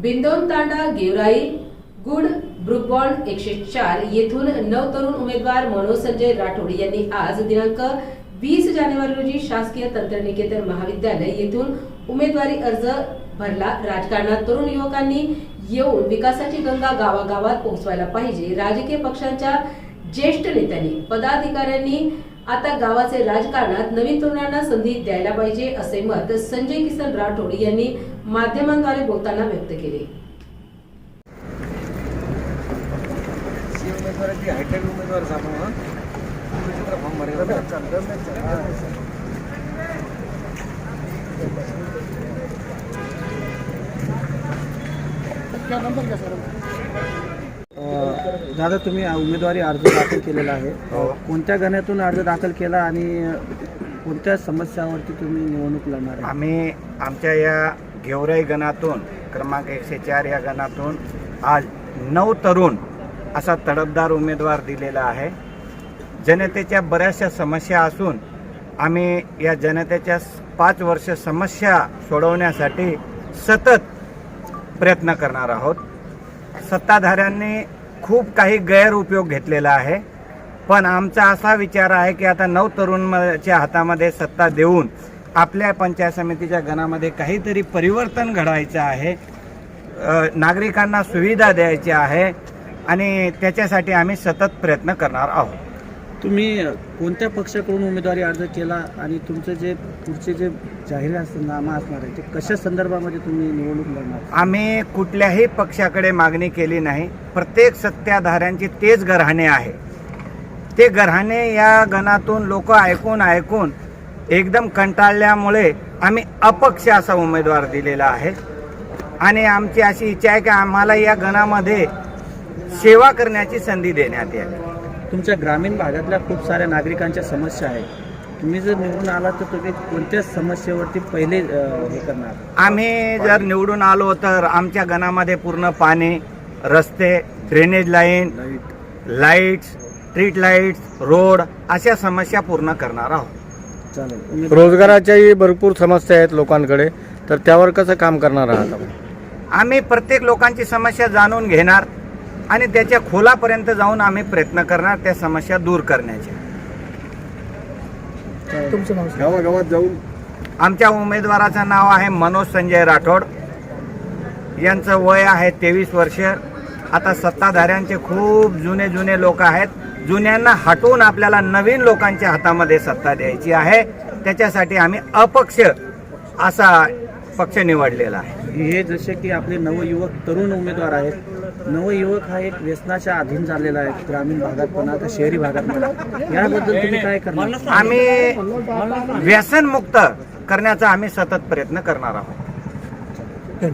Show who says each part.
Speaker 1: बिंदोन तांडा गेवराई गुड ब्रुकबॉन्ड एकशे चार येथून नऊ तरुण उमेदवार मनोज संजय राठोड यांनी आज दिनांक वीस जानेवारी रोजी शासकीय तंत्रनिकेतन महाविद्यालय येथून उमेदवारी अर्ज भरला. राजकारणात तरुण युवकांनी येऊन विकासाची गंगा गावागावात पोहोचवायला पाहिजे. राजकीय पक्षांच्या ज्येष्ठ नेत्यांनी पदाधिकाऱ्यांनी आता गावाचे राजकारणात नवीन तरुणांना संधी द्यायला पाहिजे असे मत संजय किसन राठोड यांनी माध्यमांद्वारे बोलताना व्यक्त केले.
Speaker 2: उमेदवाराची
Speaker 3: दादा तुम्ही उमेदवारी अर्ज दाखल केलेला आहे.
Speaker 2: हो.
Speaker 3: कोणत्या गण्यातून अर्ज दाखल केला आणि कोणत्या समस्यावरती तुम्ही निवडणूक लढणार आहे?
Speaker 4: आम्ही आमच्या या गेवराई गणातून क्रमांक एकशे चार या गणातून आज नऊ तरुण असा तडफदार उमेदवार दिलेला आहे. जनतेच्या बऱ्याचशा समस्या असून आम्ही या जनतेच्या पाच वर्ष समस्या सोडवण्यासाठी सतत प्रयत्न करणार आहोत. सत्ताधाऱ्यांनी खूप काही गैरउपयोग घेतलेला आहे. पण आमचा असा विचार आहे की आता नऊ तरुणच्या हातामध्ये सत्ता देऊन आपल्या पंचायत समितीच्या गणामध्ये काहीतरी परिवर्तन घडवायचं आहे. नागरिकांना सुविधा द्यायची आहे आणि त्याच्यासाठी आम्ही सतत प्रयत्न करणार आहोत.
Speaker 3: तुम्ही कोणत्या पक्षाकडून उमेदवारी अर्ज केला आणि तुमचं जे पुढचे जे जाहीर नामा असणार आहे ते कशा संदर्भामध्ये तुम्ही निवडणूक लढणार?
Speaker 4: आम्ही कुठल्याही पक्षाकडे मागणी केली नाही. प्रत्येक सत्ताधाऱ्यांची तेच गरहाणे आहे. ते गरहाणे या गणातून लोक ऐकून ऐकून एकदम कंटाळल्यामुळे आम्ही अपक्ष असा उमेदवार दिलेला आहे. आणि आमची अशी इच्छा आहे की आम्हाला या गणामध्ये सेवा करण्याची संधी देण्यात यावी.
Speaker 3: तुमच्या ग्रामीण भागातल्या खूप साऱ्या नागरिकांच्या समस्या आहेत. तुम्ही जर निवडून आला तर तुम्ही कोणत्या समस्येवरती पहिले हे करणार?
Speaker 4: आम्ही जर निवडून आलो तर आमच्या गणामध्ये पूर्ण पाणी रस्ते drainage line lights street lights road अशा समस्या पूर्ण करणार आहोत.
Speaker 3: चालेल.
Speaker 2: रोजगाराच्याही भरपूर समस्या आहेत लोकांकडे तर त्यावर कसं काम करणार आहात आपण?
Speaker 4: आम्ही प्रत्येक लोकांची समस्या जाणून घेणार. आणि त्याच्या खोलापर्यंत जाऊन आम्ही प्रयत्न करणार त्या समस्या दूर करण्याच्या
Speaker 2: गावागावात जाऊन.
Speaker 4: आमच्या उमेदवाराचं नाव आहे मनोज संजय राठोड. यांचं वय आहे तेवीस वर्ष. आता सत्ताधाऱ्यांचे खूप जुने जुने लोक आहेत. जुन्यांना हटवून आपल्याला नवीन लोकांच्या हातामध्ये सत्ता द्यायची आहे. त्याच्यासाठी आम्ही अपक्ष असा पक्ष निवडलेला आहे.
Speaker 3: हे जसे की आपले नवयुवक तरुण उमेदवार आहेत नवयुवक हा एक व्यसनाच्या अधीन झालेला आहे ग्रामीण भागात पण आता शहरी भागात म्हणा याबद्दल तुम्ही काय करणार?
Speaker 4: आम्ही व्यसनमुक्त करण्याचा आम्ही सतत प्रयत्न करणार आहोत.